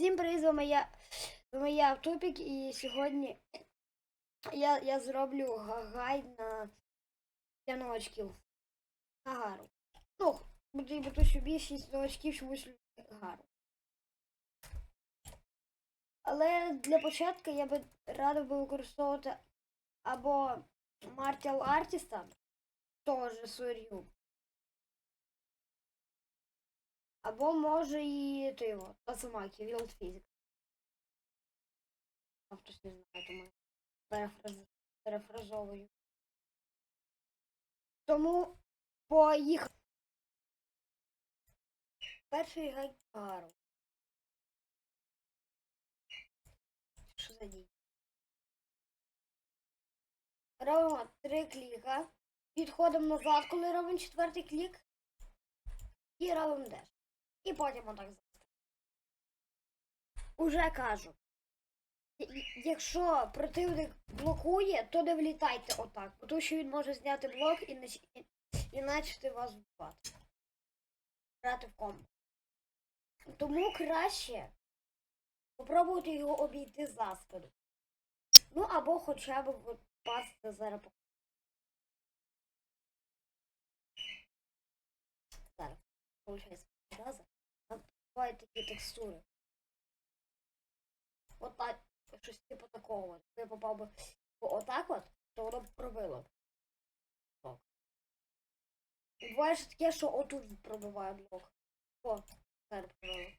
Всім привіт, з вами я, з вами я Тупік, і сьогодні я, я зроблю гайд на 5 новачків. На гару. Ну, потрібно то, що більшість новачків чомусь гару. Але для початку я би радив би використовувати або Martial Artist, теж Сурю. Або може і ти його, Тазумакі, Wild Physics. А хтось не знає, тому перефраз... перефразовую. Тому поїхали. Перший гайгару. Що за дій? Робимо три кліка. Підходимо назад, коли робимо четвертий клік. І робимо деш. І потім отак завтра. Уже кажу. Якщо противник блокує, то не влітайте отак, тому що він може зняти блок і, нач... і... начати вас вбивати. Грати в комбо. Тому краще попробуйте його обійти за спину. Ну або хоча б от пасти зараз. Зараз. Получається, раза. Там бувають такі текстури. От так, щось типу такого. Якщо я попав би отак от, то воно б пробило. Блок. І Буває ж таке, що отут пробиває блок. О, зараз пробило.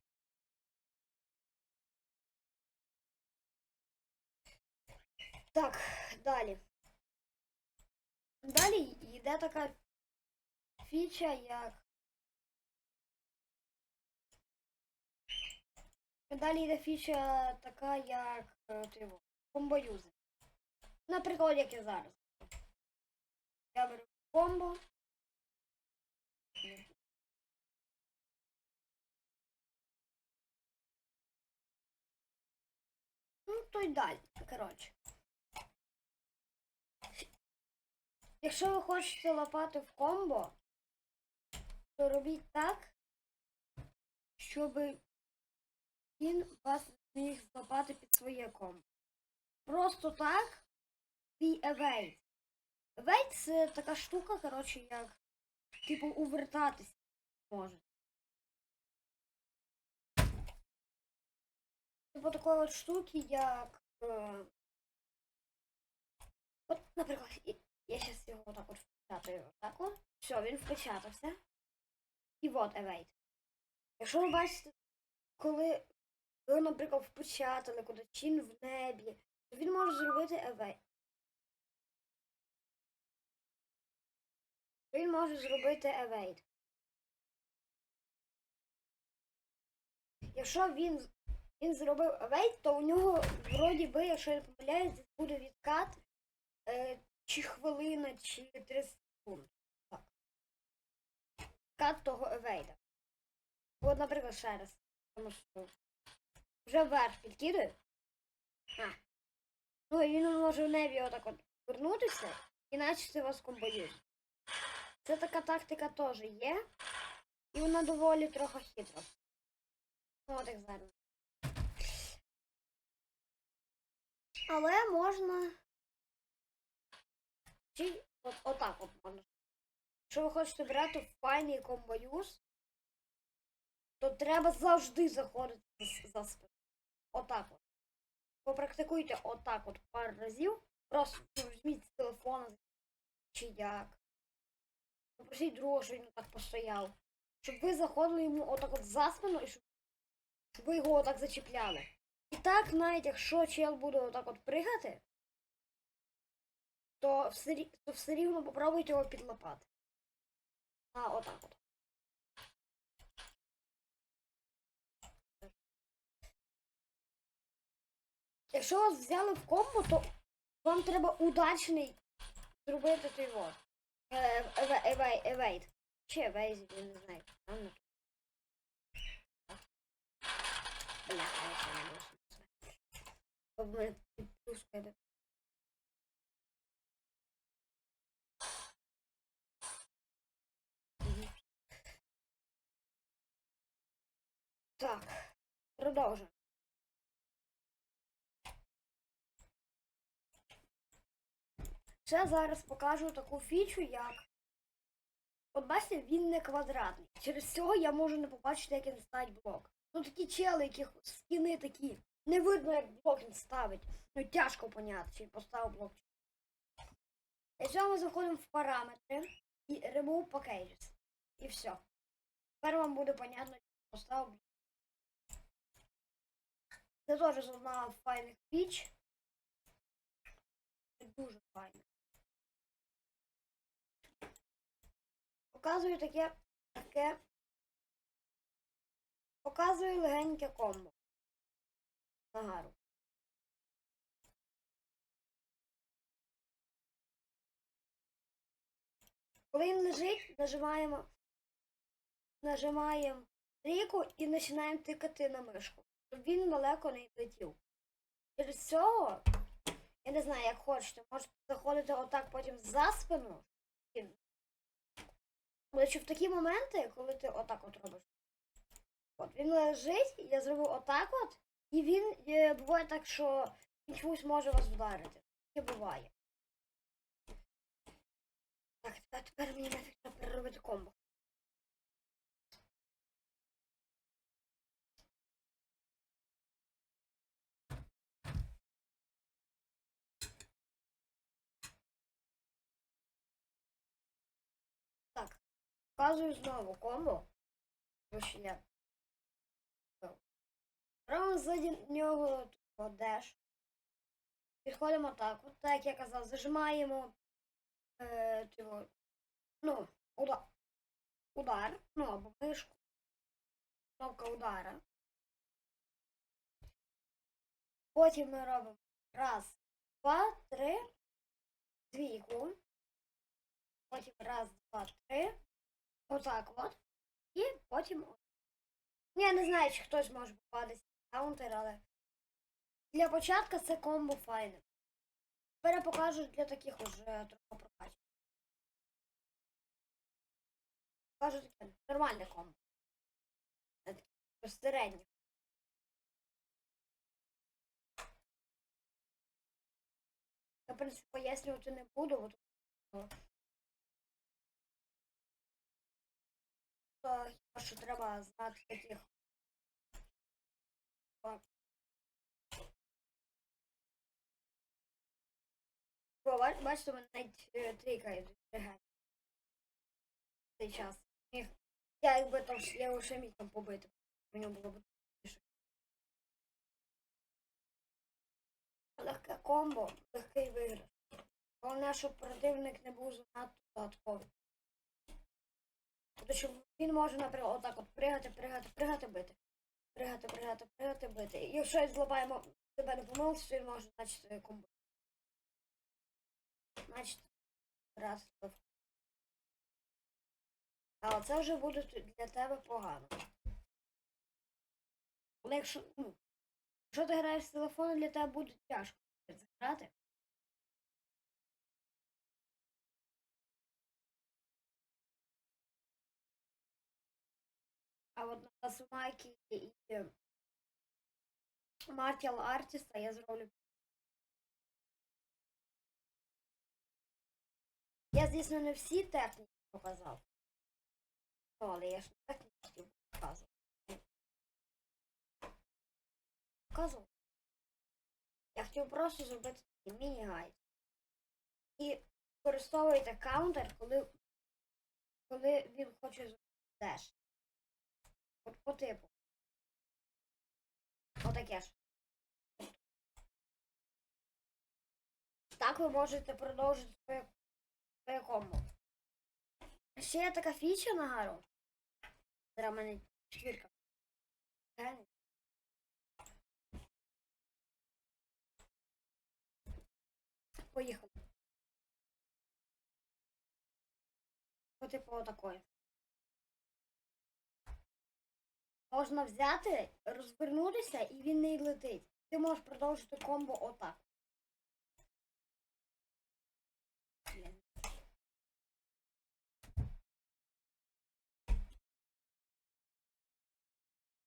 Так, далі. Далі йде така фіча, як Далі йде фіча така, як е, ти його, комбо-юзер. Наприклад, як я зараз. Я беру комбо. Ну, то й далі. Коротше. Якщо ви хочете лопати в комбо, то робіть так, щоб він вас зміг злопати під своє комбо. Просто так і evade. Evade це така штука, коротше, як типу увертатись може. Типу такої от штуки, як. Е... От, наприклад, я зараз його отак от впечатаю. Отак от. Все, він впечатався. І от evade. Якщо ви бачите, коли ви, наприклад, впечатали куди чин в небі, то він може зробити евей. Він може зробити евейт. Якщо він, він зробив евейт, то у нього вроді би, якщо я не помиляюсь, буде відкат е, чи хвилина, чи 30 секунд. Так. Кат того евейта. От, наприклад, ще раз. Тому що вже вверх підкидаю. А. Ну і він може в небі отак от вернутися і начати вас комбоюють. Це така тактика теж є. І вона доволі трохи хитра. Ну, от як зараз. Але можна. Чи от, отак от можна. Якщо ви хочете брати в файний комбоюз, то треба завжди заходити за, за спину. Отак от. Попрактикуйте отак от пару разів. Просто візьміть з телефона чи як. Попросіть другого, щоб він так постояв. Щоб ви заходили йому отак от за спину і щоб, щоб ви його отак зачіпляли. І так, навіть якщо чел буде отак от пригати, то все, то все рівно попробуйте його підлапати. А, отак от. Якщо вас взяли в комбо, то вам треба удачний зробити той вот. Еве- евей- Евейт. Чи евейзі, я не знаю. Бля, я не. Мгм. Так, продовжуємо. Ще зараз покажу таку фічу, як. От бачите, він не квадратний. Через цього я можу не побачити, як він ставить блок. Ну такі чели, яких стіни такі. Не видно, як блок він ставить. Ну тяжко поняти, чи поставив блок. Для цього ми заходимо в параметри і remove packages. І все. Тепер вам буде понятно, чи поставив блок. Це теж одна файних фіч. Дуже файно. Показую таке, таке. Показую легеньке комбо. Нагару. Коли він лежить, нажимаємо, нажимаємо трійку і починаємо тикати на мишку, щоб він далеко не летів. Через цього, я не знаю, як хочете, можете заходити отак потім за спину. Але в такі моменти, коли ти отак от робиш. От він лежить, я зробив отак от, і він е, буває так, що він чомусь може вас вдарити. Таке буває. Так, а тепер мені нафіг треба переробити комбо. Показую знову комбо. Тому що я. Робимо ззаді нього деш. Підходимо так, от так як я казав, зажимаємо е, цього, ну, удар, удар, ну або мишку. Кнопка удара. Потім ми робимо раз, два, три, двійку. Потім раз, два, три. Отак от. І потім. от. Ну, Я не знаю, чи хтось може попадатися каунтер, але для початку це комбо файне. Тепер я покажу для таких уже трохи прокачів. Покажу таке нормальне комбо. Середнє. Я, в принципі, пояснювати не буду, бо тут хіба що треба знати таких. Бачите, мене навіть е, в цей час. Я якби там я його ще міг там побити. Нього було б більше. Легке комбо, легкий виграш. Головне, щоб противник не був занадто додатковий. Тому що він може, наприклад, отак от пригати, пригати, пригати, бити. Пригати, пригати, пригати, бити. І якщо злапаємо тебе не помилитися, то він може, значить, комбо. Значить, раз. то- А це вже буде для тебе погано. Але якщо, ну, якщо ти граєш з телефону, для тебе буде тяжко грати. А от на Сумайки і Martial Artist я зроблю. Я, звісно, не всі техніки показав. Ну, але я ж не техніки хотів показувати. Показував. Я хотів просто зробити такий міні-гайд. І використовуйте каунтер, коли, коли він хоче зробити деш. От по типу. Отаке ж. Так ви можете продовжити своє, своє комбо. Ще є така фіча на гару. Зараз мене четвірка. Поїхали. По типу отакої. Можна взяти, розвернутися і він не летить. Ти можеш продовжити комбо отак.